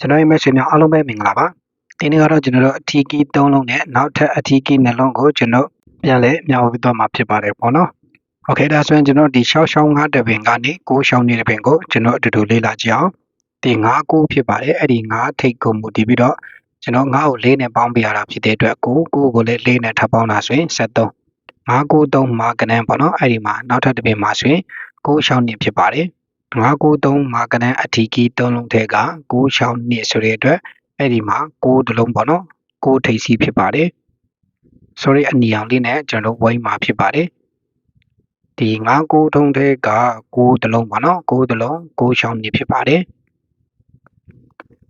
ကျွန်တော်ရဲ့ message များအားလုံးပဲမင်္ဂလာပါဒီနေ့ကတော့ကျွန်တော်တို့အထီးကီး၃လုံးနဲ့နောက်ထပ်အထီးကီးနှလုံးကိုကျွန်တော်ပြန်လဲမျှဝေသွားမှာဖြစ်ပါတယ်ပေါ့နော် Okay ဒါဆိုရင်ကျွန်တော်ဒီရှောင်းရှောင်းငါးတပင်ကနေကိုရှောင်းနေတဲ့ပင်ကိုကျွန်တော်အတူတူလေ့လာကြအောင်ဒီငါးကိုဖြစ်ပါတယ်အဲ့ဒီငါးထိတ်ကိုမူတည်ပြီးတော့ကျွန်တော်ငါးကိုလေးနဲ့ပေါင်းပြရတာဖြစ်တဲ့အတွက်ကိုကိုကိုလည်းလေးနဲ့ထပ်ပေါင်းတာဆိုရင်73 993မှာကနန်းပေါ့နော်အဲ့ဒီမှာနောက်ထပ်တပင်မှာဆိုရင်ကိုရှောင်းနေဖြစ်ပါတယ် 993မာကနန်အထီကီ3လုံးထဲက96နှစ်ဆိုတဲ့အတွက်အဲ့ဒီမှာ6တလုံးပေါ့နော်6ထိပ်စီးဖြစ်ပါတယ် sorry အနီအောင်လေးနဲ့ကျွန်တော်ဝိုင်းမှာဖြစ်ပါတယ်ဒီ99ထုံးထဲက6တလုံးပေါ့နော်6တလုံး96နှစ်ဖြစ်ပါတယ်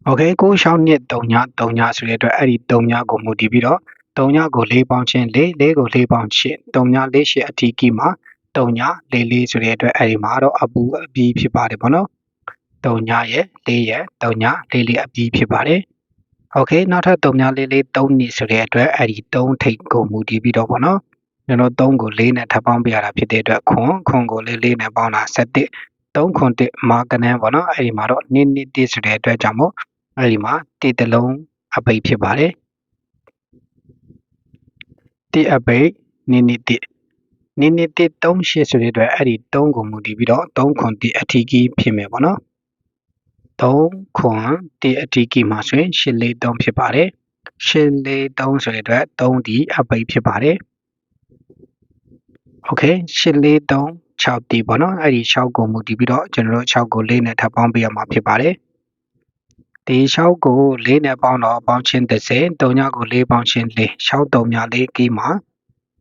โอเค96နှစ်3ည3ညဆိုတဲ့အတွက်အဲ့ဒီ3ညကိုမူတည်ပြီးတော့3ညကို4ပေါင်းချင်း4 4ကို4ပေါင်းချင်း3ည4ရှစ်အထီကီမှာ တုံညာလေးလေးဆိုတဲ့အတွက်အဲ့ဒီမှာတော့အပူအပြီးဖြစ်ပါတယ်ပေါ့နော်တုံညာရဲ့လေးရဲ့တုံညာလေးလေးအပြီးဖြစ်ပါတယ်โอเคနောက်ထပ်တုံညာလေးလေး3နှစ်ဆိုတဲ့အတွက်အဲ့ဒီ3ထိပ်ကိုမူတည်ပြီးတော့ပေါ့နော်ကျွန်တော်3ကို4နဲ့ထပ်ပေါင်းပြရတာဖြစ်တဲ့အတွက်ခွန်ခွန်ကိုလေးလေးနဲ့ပေါင်းတာ7 3ခွန်1မာကနန်းပေါ့နော်အဲ့ဒီမှာတော့နင်းနင်းတိဆိုတဲ့အတွက်ကြောင့်မို့အဲ့ဒီမှာတိတလုံးအပိတ်ဖြစ်ပါတယ်တိအပိတ်နင်းနင်းတိ နင်းနှစ်တစ်38ဆိုတဲ့အတွက်အဲ့ဒီ3ကိုမူတည်ပြီးတော့3ခွန်တစ်အထီးကြီးဖြစ်မယ်ပေါ့နော်3ခွန်တစ်အထီးကြီးမှာဆိုရင်843ဖြစ်ပါတယ်843ဆိုတဲ့အတွက်3ဒီအပိတ်ဖြစ်ပါတယ်โอเค843 6တီပေါ့နော်အဲ့ဒီ6ကိုမူတည်ပြီးတော့ကျွန်တော်တို့6ကို4နဲ့ထပ်ပေါင်းပေးရမှာဖြစ်ပါတယ်ဒီ6ကို4နဲ့ပေါင်းတော့ပေါင်းချင်း30 3ညကို4ပေါင်းချင်း4 6 3ည4ကီးမှာ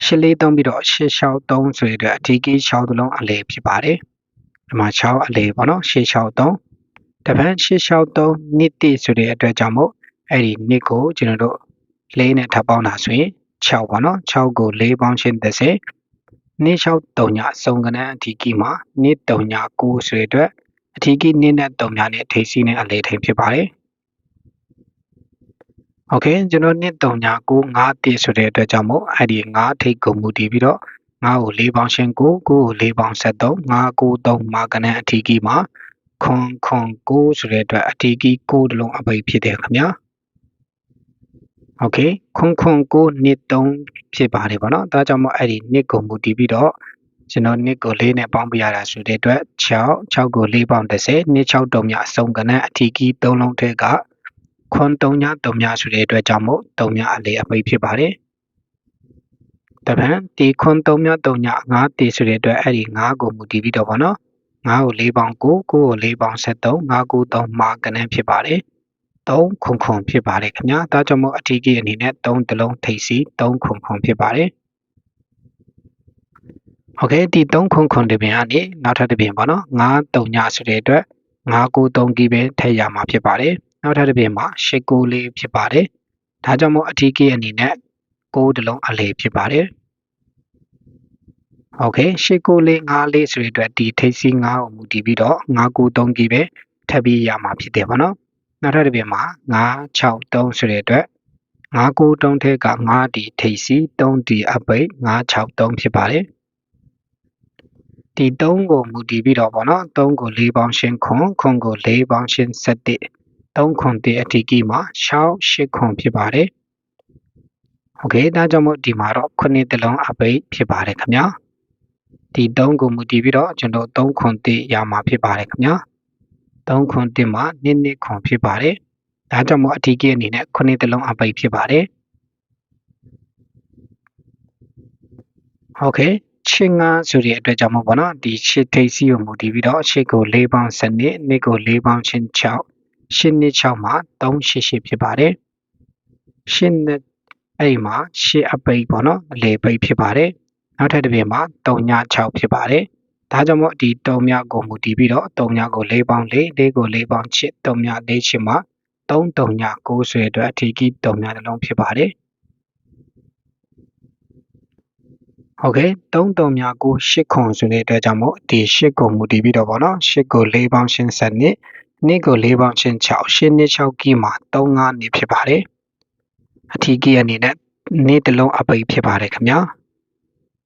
ရှစ်လေးသုံးပြီးတော့ရှစ်လျှောက်သုံးဆိုရတဲ့အထီးကြီး6သလုံးအလေဖြစ်ပါတယ်ဒီမှာ6အလေပေါ့နော်ရှစ်လျှောက်သုံးတပန်းရှစ်လျှောက်သုံးနှစ်တိဆိုတဲ့အတွက်ကြောင့်မို့အဲ့ဒီနှစ်ကိုကျွန်တော်တို့လေးနဲ့ထပ်ပေါင်းတာဆိုရင်6ပေါ့နော်6ကို4ပေါင်းချင်း30နှစ်လျှောက်3ညစုံကနန်းအထီးကြီးမှာနှစ်3ည9ဆိုတဲ့အတွက်အထီးကြီးနှစ်နဲ့3ညနဲ့ထိပ်စီးနဲ့အလေထိန်ဖြစ်ပါတယ် โอเคကျွန်တော်နှစ်3ညာ9 5တိဆိုတဲ့အတွက်ကြောင့်မို့အဲ့ဒီ5ထိပ်ကိုမူတည်ပြီးတော့9ကို4ပေါင်းရှင်း9 9ကို4ပေါင်း73 5 9 3မှာကနန်းအထီးကြီးမှာခွန်ခွန်9ဆိုတဲ့အတွက်အထီးကြီး9တလုံးအပိတ်ဖြစ်တယ်ခင်ဗျာโอเคခွန်ခွန်9နှစ်3ဖြစ်ပါတယ်ဗောနော်ဒါကြောင့်မို့အဲ့ဒီနှစ်ကိုမူတည်ပြီးတော့ကျွန်တော်နှစ်ကို4နဲ့ပေါင်းပြရတာဆိုတဲ့အတွက်6 6ကို4ပေါင်း30နှစ်6တုံမြအစုံကနန်းအထီးကြီး3လုံးထဲက ခွန်3ည3ညဆိုတဲ့အတွက်ကြောင့်မို့3ညအလေးအပိတ်ဖြစ်ပါတယ်။တပံဒီခွန်3ည3ည9တေဆိုတဲ့အတွက်အဲ့ဒီ9ကိုမူတည်ပြီးတော့ဗောနော်9ကို4ပေါင်း9 9ကို4ပေါင်း73 9ကို3မှာကနန်းဖြစ်ပါတယ်။3ခွန်ခွန်ဖြစ်ပါတယ်ခင်ဗျာ။ဒါကြောင့်မို့အထီးကြီးအနေနဲ့3တလုံးထိပ်စီ3ခွန်ခွန်ဖြစ်ပါတယ်။โอเคဒီ3ခွန်ခွန်တပင်ကနေနောက်ထပ်တပင်ပေါ့နော်9 3ညဆိုတဲ့အတွက်9 9 3ကီးပဲထည့်ရမှာဖြစ်ပါတယ်။ နောက်ထပ်တစ်ပြင်မှာရှစ်ကိုလေးဖြစ်ပါတယ်။ဒါကြောင့်မို့အထီးကြီးအနေနဲ့ကိုးတလုံးအလေဖြစ်ပါတယ်။ Okay ရှစ်ကိုလေးငါးလေးဆိုတဲ့အတွက်ဒီထိပ်စီးငါးကိုမူတည်ပြီးတော့ငါးကိုသုံးကြီးပဲထပ်ပြီးရမှာဖြစ်တယ်ပေါ့နော်။နောက်ထပ်တစ်ပြင်မှာ9 6 3ဆိုတဲ့အတွက်9ကို3ထဲက9ဒီထိပ်စီး3ဒီအပိတ်9 6 3ဖြစ်ပါတယ်။ဒီ3ကိုမူတည်ပြီးတော့ပေါ့နော်3ကို4ပေါင်းရှင်းခွန်ခွန်ကို4ပေါင်းရှင်း7 3ခွန်တေအထီကီမှာရှောင်း8ခွန်ဖြစ်ပါတယ်။ Okay ဒါကြောင့်မို့ဒီမှာတော့ခုနှစ်တလုံးအပိတ်ဖြစ်ပါတယ်ခင်ဗျာ။ဒီ3ကိုမူတည်ပြီးတော့ကျွန်တော်3ခွန်တေရမှာဖြစ်ပါတယ်ခင်ဗျာ။3ခွန်တေမှာ2နှစ်ခွန်ဖြစ်ပါတယ်။ဒါကြောင့်မို့အထီကီအနေနဲ့ခုနှစ်တလုံးအပိတ်ဖြစ်ပါတယ်။ Okay ချင်းငါဆိုတဲ့အတွက်ကြောင့်မို့ပေါ့နော်ဒီချစ်ထိတ်စီကိုမူတည်ပြီးတော့ချစ်ကို၄ပေါင်းစနစ်နှစ်ကို၄ပေါင်းချင်း6 ရှစ်နှစ်6မှာ388ဖြစ်ပါတယ်ရှစ်နှစ်အဲ့ဒီမှာရှစ်အပိတ်ပေါ့နော်အလေပိတ်ဖြစ်ပါတယ်နောက်ထပ်တစ်ပြင်မှာ3ည6ဖြစ်ပါတယ်ဒါကြောင့်မို့ဒီ3ညကိုမူတည်ပြီးတော့3ညကို4ပေါင်း4 4ကို4ပေါင်းချစ်3ည4ချစ်မှာ3 3ည9ဆွဲအတွက်အထီးကြီး3ညတစ်လုံးဖြစ်ပါတယ်ဟုတ်ကဲ့3 3မြ9 8ခွန်ဆိုတဲ့အတွက်ကြောင့်မို့ဒီ8ကိုမူတည်ပြီးတော့ဗောနော်8ကို4ပေါင်းရှင်း7နှစ် နှစ်ကို4ပေါင်းချင်း6 8နှစ်6ကီမှာ35နှစ်ဖြစ်ပါတယ်အထီးကီအနေနဲ့နှစ်တစ်လုံးအပိတ်ဖြစ်ပါတယ်ခင်ဗျာ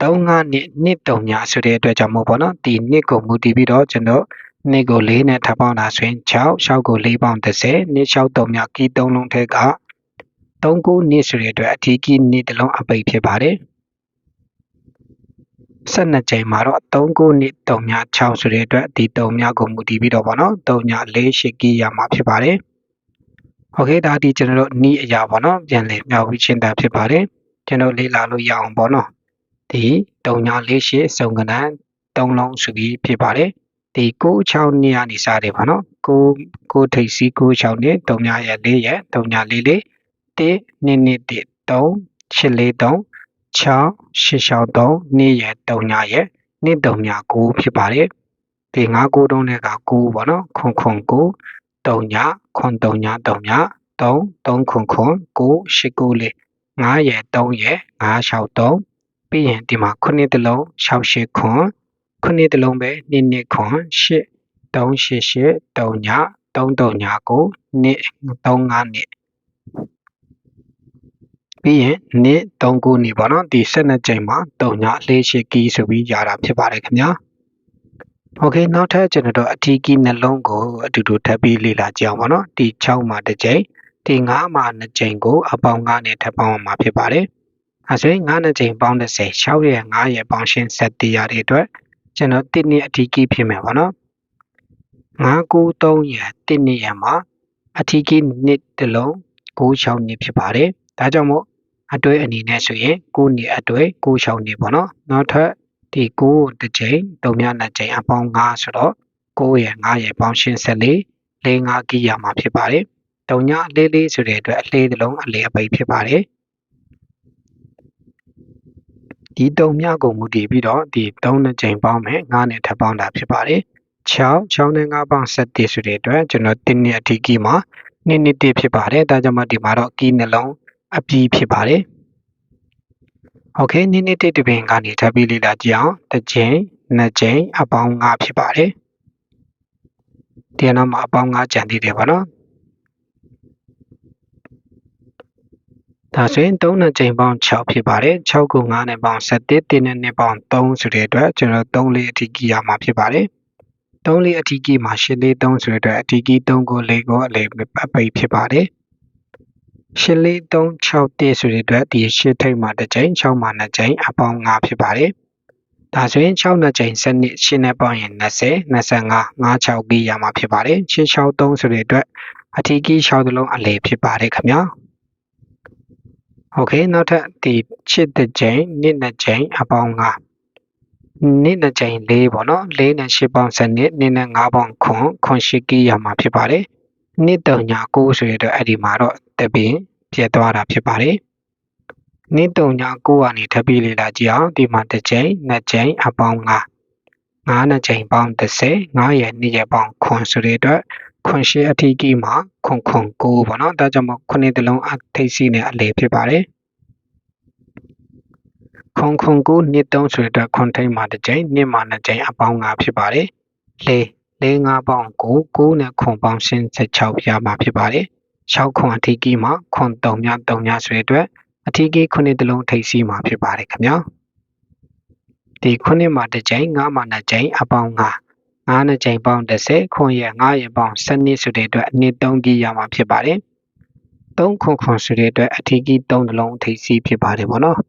35နှစ်နှစ်တုံညာဆိုတဲ့အတွက်ကြောင့်မို့ပေါ့နော်ဒီနှစ်ကိုမူတည်ပြီးတော့ကျွန်တော်နှစ်ကို4နဲ့ထပ်ပေါင်းတာဆိုရင်6 6ကို4ပေါင်း30နှစ်6 3မြောက်ကီး3လုံးထက်က3ခုနှစ်ဆိုတဲ့အတွက်အထီးကီးနှစ်တစ်လုံးအပိတ်ဖြစ်ပါတယ် 12ချိန်မှာတော့392336ဆိုတဲ့အတွက်ဒီ3များကိုမူတည်ပြီးတော့ဗောနော်3ည4ရှိကိရမှာဖြစ်ပါတယ်။ Okay ဒါဒီကျွန်တော်တို့နီးအရာဗောနော်ပြန်လည်မျှဝေရှင်းတာဖြစ်ပါတယ်။ကျွန်တော်လေ့လာလို့ရအောင်ဗောနော်ဒီ3ည4ရှိစုံကဏ္ဍ3လုံးဆိုပြီးဖြစ်ပါတယ်။ဒီ96ညနေစားတယ်ဗောနော်9 9ထိပ်စီ96နဲ့3ညရဲ့4ရဲ့3ည4လေး1 2 2 3 8 4 3 843 6 863နှစ်ရဲ့3ညရဲ့နှစ်3ည9ဖြစ်ပါတယ်ဒီ9 9တုံးနဲ့က9ပေါ့နော်ခွန်ခွန်9 3ညခွန်3ည3ည3 3ခွန်ခွန်9 8 9လေး9ရဲ့3ရဲ့963ပြီးရင်ဒီမှာခုနှစ်တလုံး68ခွန်ခုနှစ်တလုံးပဲနှစ်နှစ်ခွန်8 388 3ည33ညကိုနှစ်35နှစ် ပြီးရင်နှစ်3ခုနှစ်ပေါ့နော်ဒီ12ကြိမ်မှာ3ညအလေးရှိကီးဆိုပြီးရတာဖြစ်ပါတယ်ခင်ဗျာโอเคနောက်ထပ်ကျွန်တော်တို့အထီးကီးနှလုံးကိုအတူတူထပ်ပြီးလေ့လာကြအောင်ပေါ့နော်ဒီ6မှာတစ်ကြိမ်ဒီ9မှာ2ကြိမ်ကိုအပေါင်း9နဲ့ထပ်ပေါင်းမှာဖြစ်ပါတယ်အဲဆိုရင်9နဲ့ကြိမ်ပေါင်း30 6ရဲ့9ရဲ့ပေါင်းရှင်းဆက်တရားတွေအတွက်ကျွန်တော်1နှစ်အထီးကီးဖြစ်မယ်ပေါ့နော်993ရ1နှစ်ရမှာအထီးကီးနှစ်တစ်လုံး96နှစ်ဖြစ်ပါတယ်ဒါကြောင့်မို့ အတွဲအနေနဲ့ဆိုရင်9နှစ်အတွဲ96နှစ်ပေါ့နော်နောက်ထပ်ဒီ9တစ်ကြိမ်3ည2ကြိမ်အပေါင်း9ဆိုတော့9ရယ်9ရယ်ပေါင်းရှင်း14 4 5ကီးရမှာဖြစ်ပါတယ်3ညလေးလေးဆိုတဲ့အတွက်အလေးတစ်လုံးအလေးအပိတ်ဖြစ်ပါတယ်ဒီ3မြကိုမူတည်ပြီးတော့ဒီ3နှစ်ကြိမ်ပေါင်းမယ်9နဲ့ထပ်ပေါင်းတာဖြစ်ပါတယ်6 6နဲ့9ပေါင်း7ဆိုတဲ့အတွက်ကျွန်တော်တင်းနှစ်အထိကီးမှာနှစ်နှစ်တဖြစ်ပါတယ်ဒါကြောင့်မဒီမှာတော့ကီးနှလုံး အပြီးဖြစ်ပါတယ်။ Okay နှစ်နှစ်တစ်တပင်ကနေထပ်ပြီးလေ့လာကြည့်အောင်တစ်ကြိမ်နှစ်ကြိမ်အပေါင်း5ဖြစ်ပါတယ်။ဒီနောက်မှာအပေါင်း5ကျန်သေးတယ်ပေါ့နော်။ဒါဆိုရင်3နှစ်ကြိမ်ပေါင်း6ဖြစ်ပါတယ်။6ကို9နဲ့ပေါင်း17တင်းနဲ့2ပေါင်း3ဆိုတဲ့အတွက်ကျွန်တော်3လေးအထိကြည့်ရမှာဖြစ်ပါတယ်။3လေးအထီးကီမှာ8လေး3ဆိုတဲ့အတွက်အထီးကီ3ကို4ကိုအလေးအပိတ်ဖြစ်ပါတယ်။ ၈၄၃၆၁ဆိုတဲ့အတွက်ဒီရှစ်ထိပ်မှာတစ်ကြိမ်၆မှာနှစ်ကြိမ်အပေါင်း၅ဖြစ်ပါတယ်။ဒါဆိုရင်6နှစ်ကြိမ်စနစ်ရှင်းနဲ့ပေါင်းရင်20 25 56ကြီးရမှာဖြစ်ပါတယ်။663ဆိုတဲ့အတွက်အထီးကြီး6သလုံးအလေဖြစ်ပါတယ်ခင်ဗျာ။ Okay နောက်ထပ်ဒီ6တစ်ကြိမ်နှစ်နှစ်ကြိမ်အပေါင်း5နေ့နဲ့ချိန်၄ပေါ့နော်၄နဲ့၈ပေါင်းစနစ်နေ့နဲ့၅ပေါင်းခွန်ခွန်ရှိကီရမှာဖြစ်ပါတယ် နှစ်တုံညာ9ဆိုရတော့အဲ့ဒီမှာတော့တပင်ပြတ်သွားတာဖြစ်ပါတယ်နှစ်တုံညာ9ကနေထပ်ပြီးလေ့လာကြည့်အောင်ဒီမှာတစ်ချိန်နှစ်ချိန်အပေါင်း9 9နှစ်ချိန်ပေါင်း30 9ရဲ့2ရဲ့ပေါင်းခွန်ဆိုတဲ့အတွက်ခွန်ရှိအထီးကြီးမှာခွန်ခွန်9ပေါ့နော်ဒါကြောင့်မို့ခုနှစ်တလုံးအထိပ်စီးနဲ့အလေဖြစ်ပါတယ်ခွန်ခွန်9နှစ်3ဆိုတဲ့အတွက်ခွန်ထိပ်မှာတစ်ချိန်နှစ်မှာ2ချိန်အပေါင်း9ဖြစ်ပါတယ်လေ လေးငါးပေါင်း9 9နဲ့ခွန်ပေါင်းရှင်း16ပြမှာဖြစ်ပါတယ်6ခွန်အထီးကြီးမှာခွန်3ည3ညဆိုတဲ့အတွက်အထီးကြီးခုနှစ်တလုံးထိပ်စီးမှာဖြစ်ပါတယ်ခင်ဗျာဒီခုနှစ်မှာတစ်ချိန်9မှာ2ချိန်အပေါင်း9 9နဲ့ချိန်ပေါင်း30ခွန်ရ9ရပေါင်း7နှစ်ဆိုတဲ့အတွက်အနည်း3ကြီးရမှာဖြစ်ပါတယ်3ခွန်ခွန်ဆိုတဲ့အတွက်အထီးကြီး3တလုံးထိပ်စီးဖြစ်ပါတယ်ဗောနော်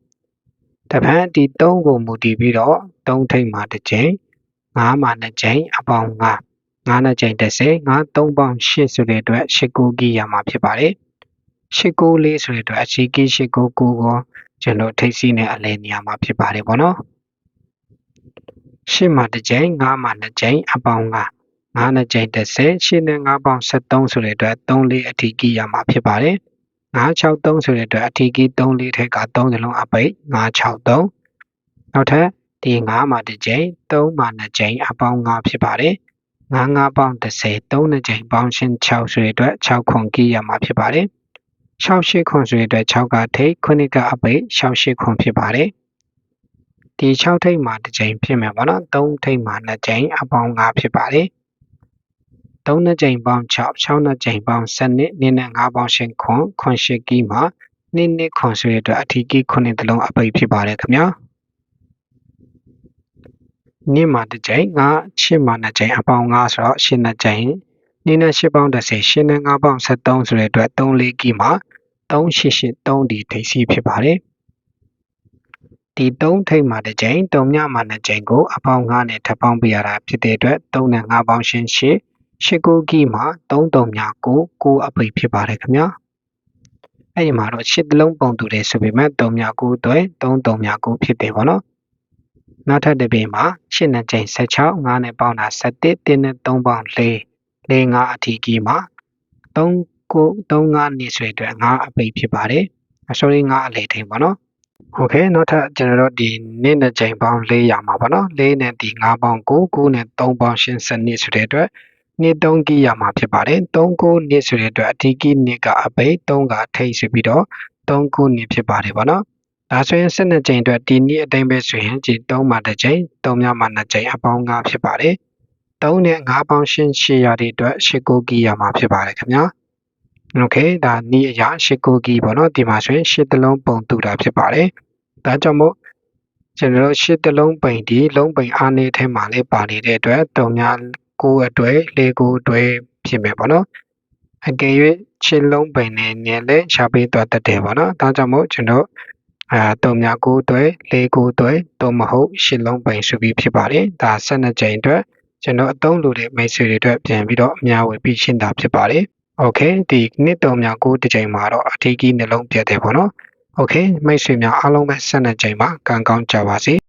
တပန်းဒီ3ကိုမူတည်ပြီးတော့3ထိပ်မှာတစ်ချိန်9မှာ2ချိန်အပေါင်း9 9နဲ့ချိန်30 9 3ပေါင်း8ဆိုတဲ့အတွက်8ကိုကြီးရမှာဖြစ်ပါတယ်8ကိုလေးဆိုတဲ့အတွက်အချီကြီး8ကို9ကိုကျွန်တော်ထိပ်စီးနဲ့အလဲနေရာမှာဖြစ်ပါတယ်ဗောနော်8မှာတစ်ကြိမ်9မှာ2ကြိမ်အပေါင်း9 9နဲ့ကြိမ်30 8နဲ့9ပေါင်း73ဆိုတဲ့အတွက်3လေးအထီးကြီးရမှာဖြစ်ပါတယ်963ဆိုတဲ့အတွက်အထီးကြီး3လေးထက်က3စလုံးအပိတ်963နောက်ထပ်ဒီ9မှာတစ်ကြိမ်3မှာ2ကြိမ်အပေါင်း9ဖြစ်ပါတယ် 9 9ပေါင်း30 3နဲ့ကြိမ်ပေါင်းရှင်း6ဆိုတဲ့အတွက်6ခွန်ကြီးရမှာဖြစ်ပါတယ်6 8ခွန်ဆိုတဲ့အတွက်6ကထိတ်9ကအပိတ်6 8ခွန်ဖြစ်ပါတယ်ဒီ6ထိပ်မှာတစ်ကြိမ်ဖြစ်မယ်ပေါ့နော်3ထိပ်မှာ2ကြိမ်အပေါင်း5ဖြစ်ပါတယ်3နှစ်ကြိမ်ပေါင်း6 6နှစ်ကြိမ်ပေါင်း7နှစ်နှစ်နဲ့5ပေါင်းရှင်ခွန်ခွန်ရှိကီးမှာနှစ်နှစ်ခွန်ဆိုရတဲ့အတွက်အထီးကီး9တလုံးအပိတ်ဖြစ်ပါတယ်ခင်ဗျာ နင့်မှာတစ်ကြိမ်ငါရှစ်မှာနှစ်ကြိမ်အပေါင်း9ဆိုတော့ရှစ်နှစ်ကြိမ်နင်းနဲ့ရှစ်ပေါင်း30ရှင်းနဲ့9ပေါင်း73ဆိုတဲ့အတွက်3လေးကီမှာ3883ဒီထိပ်စီဖြစ်ပါတယ်ဒီ3ထိပ်မှာတစ်ကြိမ်3ညမှာနှစ်ကြိမ်ကိုအပေါင်း9နဲ့ထပ်ပေါင်းပြရတာဖြစ်တဲ့အတွက်3နဲ့9ပေါင်းရှင်း8 8ကိုကီမှာ3 3ည9 9အပိဖြစ်ပါတယ်ခင်ဗျာအဲ့ဒီမှာတော့ရှစ်တလုံးပုံတူတယ်ဆိုပေမဲ့3ည9အတွက်3 3ည9ဖြစ်တယ်ပေါ့နော် နောက်ထပ်တစ်ပြင်မှာရှစ်နဲ့ကြိမ်16 9နဲ့ပေါင်းတာ17 1နဲ့3ပေါင်း4 4 5အထီးကီမှာ3 9 3 5နေဆွေအတွက်5အပိဖြစ်ပါတယ်။ sorry 5အလေထိန်ပေါ့နော်။ okay နောက်ထပ်ကျွန်တော်တို့ဒီနေ့နဲ့ကြိမ်ပေါင်း400မှာပေါ့နော်4နဲ့ဒီ5ပေါင်း9 9နဲ့3ပေါင်းရှင်းစနစ်ဆိုတဲ့အတွက်နေ့3ကီရမှာဖြစ်ပါတယ်3 9နေ့ဆိုတဲ့အတွက်အထီးကီနေ့ကအပိ3ကထိတ်ဆိုပြီးတော့3 9နေ့ဖြစ်ပါတယ်ပေါ့နော် ဒါဆိုရင်12ကြိမ်အတွက်ဒီနည်းအတိုင်းပဲဆိုရင်ကြည်3မှာတစ်ကြိမ်3မြောက်မှာ2ကြိမ်အပေါင်း9ဖြစ်ပါတယ်။3နဲ့9ပေါင်းရှင်း800ဒီအတွက်16ကီယာမှာဖြစ်ပါတယ်ခင်ဗျာ။ Okay ဒါနည်းအရာ16ကီပေါ့နော်ဒီမှာဆိုရင်8တလုံးပုံတူတာဖြစ်ပါတယ်။ဒါကြောင့်မို့ကျွန်တော်တို့8တလုံးပိန်ဒီလုံးပိန်အားနည်းထဲမှာလေးပါနေတဲ့အတွက်3များ9အတွက်4 9အတွက်ဖြစ်မယ်ပေါ့နော်။အကယ်၍8လုံးပိန်နဲ့လည်းရှားပေးသွားတတ်တယ်ပေါ့နော်။ဒါကြောင့်မို့ကျွန်တော် အာတုံညာ9အတွက်4ကိုအတွက်တော့မဟုတ်ရှင်းလုံးပိန်ဆိုပြီးဖြစ်ပါတယ်ဒါ12ကြိမ်အတွက်ကျွန်တော်အသုံးလိုတဲ့မိတ်ဆွေတွေအတွက်ပြန်ပြီးတော့အများဝေပြီးရှင်းတာဖြစ်ပါတယ်။ Okay ဒီနှစ်တော်များကိုတစ်ချိန်မှာတော့အထီးကြီးနှလုံးပြတ်တယ်ပေါ့နော်။ Okay မိတ်ဆွေများအားလုံးပဲ12ကြိမ်ပါကံကောင်းကြပါစေ။